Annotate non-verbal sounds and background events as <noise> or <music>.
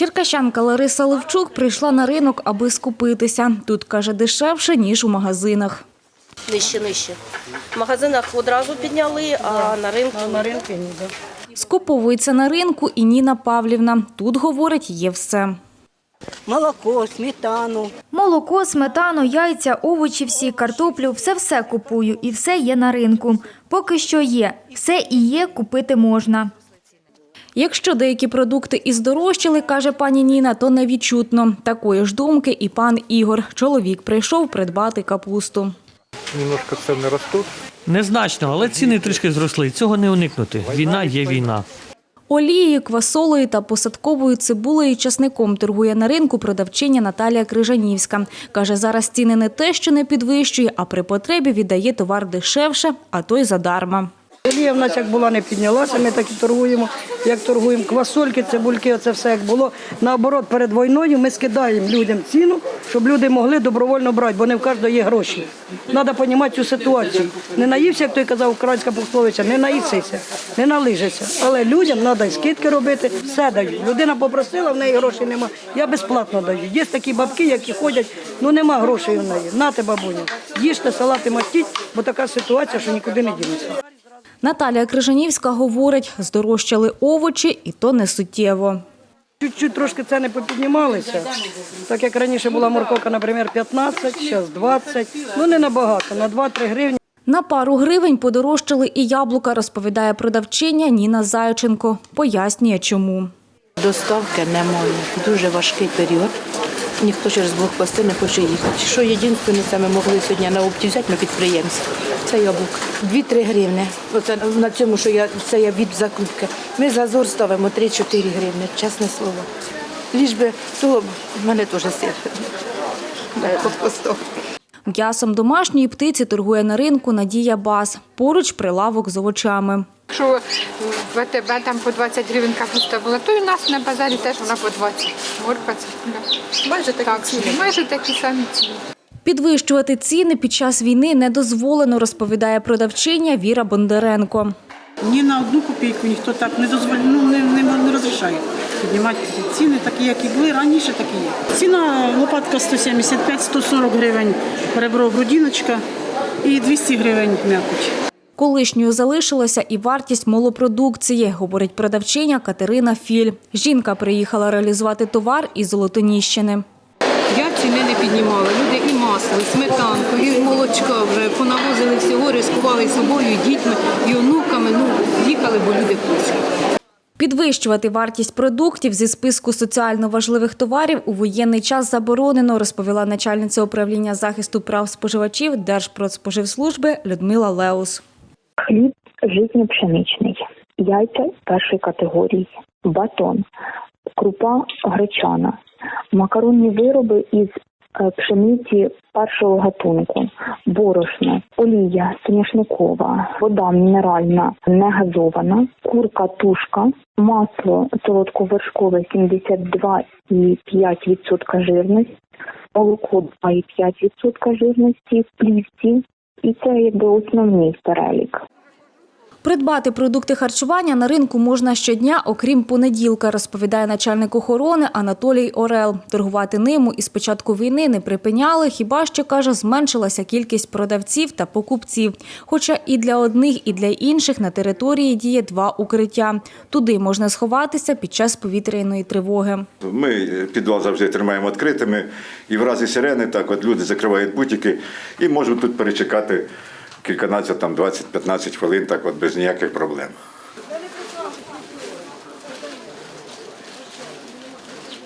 Черкащанка Лариса Левчук прийшла на ринок, аби скупитися. Тут, каже, дешевше, ніж у магазинах. Нижче, нижче. В магазинах одразу підняли, а на ринку На ринку ні. Скуповується на ринку і Ніна Павлівна. Тут, говорить, є все. Молоко, сметану. Молоко, сметану, яйця, овочі всі, картоплю – все-все купую і все є на ринку. Поки що є. Все і є, купити можна. Якщо деякі продукти і здорожчали, каже пані Ніна, то невідчутно. Такої ж думки і пан Ігор. Чоловік прийшов придбати капусту. Немножко цены растут. Незначно, але ціни трішки зросли. Цього не уникнути. Війна є війна. Олією, квасолою та посадковою цибулею часником торгує на ринку продавчиня Наталія Крижанівська. Каже, зараз ціни не те, що не підвищує, а при потребі віддає товар дешевше, а то й задарма. Олія в нас як була, не піднялася, ми так і торгуємо. Як торгуємо квасольки, цибульки, це все як було. Наоборот, перед війною ми скидаємо людям ціну, щоб люди могли добровольно брати, бо не в кожного є гроші. Треба розуміти цю ситуацію. Не наївся, як той казав українська пословиця, не наїсися, не налижися. Але людям треба скидки робити, все дають. Людина попросила, в неї грошей нема. Я безплатно даю. Є такі бабки, які ходять, ну нема грошей у неї. Нате бабуня, їжте салати мастіть, бо така ситуація, що нікуди не дінеться. Наталія Крижанівська говорить, здорожчали овочі, і то не суттєво. Чуть-чуть трошки ціни попіднімалися. Так як раніше була морковка, наприклад, 15, зараз 20. Ну не набагато, на 2-3 гривні. На пару гривень подорожчали і яблука, розповідає продавчиня Ніна Зайченко. Пояснює, чому. Доставки немає. Дуже важкий період. Ніхто через блокпости не хоче їхати. Що єдине, це ми могли сьогодні на опті взяти на підприємство. Це яблук. 2-3 гривни. Оце на цьому, що я це я від закупки. Ми зазор ставимо 3-4 гривни, чесне слово. Ліж би того в мене теж сир. <laughs> Блокпостов. М'ясом домашньої птиці торгує на ринку Надія Бас. Поруч прилавок з овочами. Якщо в АТБ там по 20 гривень капуста була, то і у нас на базарі теж вона по 20. Морква, цибуля. Майже такі ціни. Майже такі самі ціни. Підвищувати ціни під час війни не дозволено, розповідає продавчиня Віра Бондаренко. Ні на одну копійку ніхто так не дозволяє, ну не, не, не розрішає піднімати ціни, такі, як і були раніше, так і є. Ціна лопатка 175-140 гривень, ребро грудіночка і 200 гривень м'якоть. Колишньою залишилася і вартість молопродукції, говорить продавчиня Катерина Філь. Жінка приїхала реалізувати товар із Золотоніщини. Я ціни не піднімала. Люди і масло, і сметанку, і молочка вже понавозили всього, ризикували і собою, і дітьми, і онуками. Ну, їхали, бо люди просять. Підвищувати вартість продуктів зі списку соціально важливих товарів у воєнний час заборонено, розповіла начальниця управління захисту прав споживачів Держпродспоживслужби Людмила Леус. Хліб житньо-пшеничний, яйця першої категорії, батон, крупа гречана, макаронні вироби із е, пшениці першого гатунку, борошно, олія соняшникова, вода мінеральна, не газована, курка тушка, масло солодковершкове 72,5% жирності, молоко 2,5% жирності, плівці, і це якби основний перелік. Придбати продукти харчування на ринку можна щодня, окрім понеділка, розповідає начальник охорони Анатолій Орел. Торгувати ним із початку війни не припиняли, хіба що, каже, зменшилася кількість продавців та покупців. Хоча і для одних, і для інших на території діє два укриття. Туди можна сховатися під час повітряної тривоги. Ми підвал завжди тримаємо відкритими, і в разі сирени так от люди закривають бутики і можуть тут перечекати кільканадцять, там 20-15 хвилин, так от без ніяких проблем.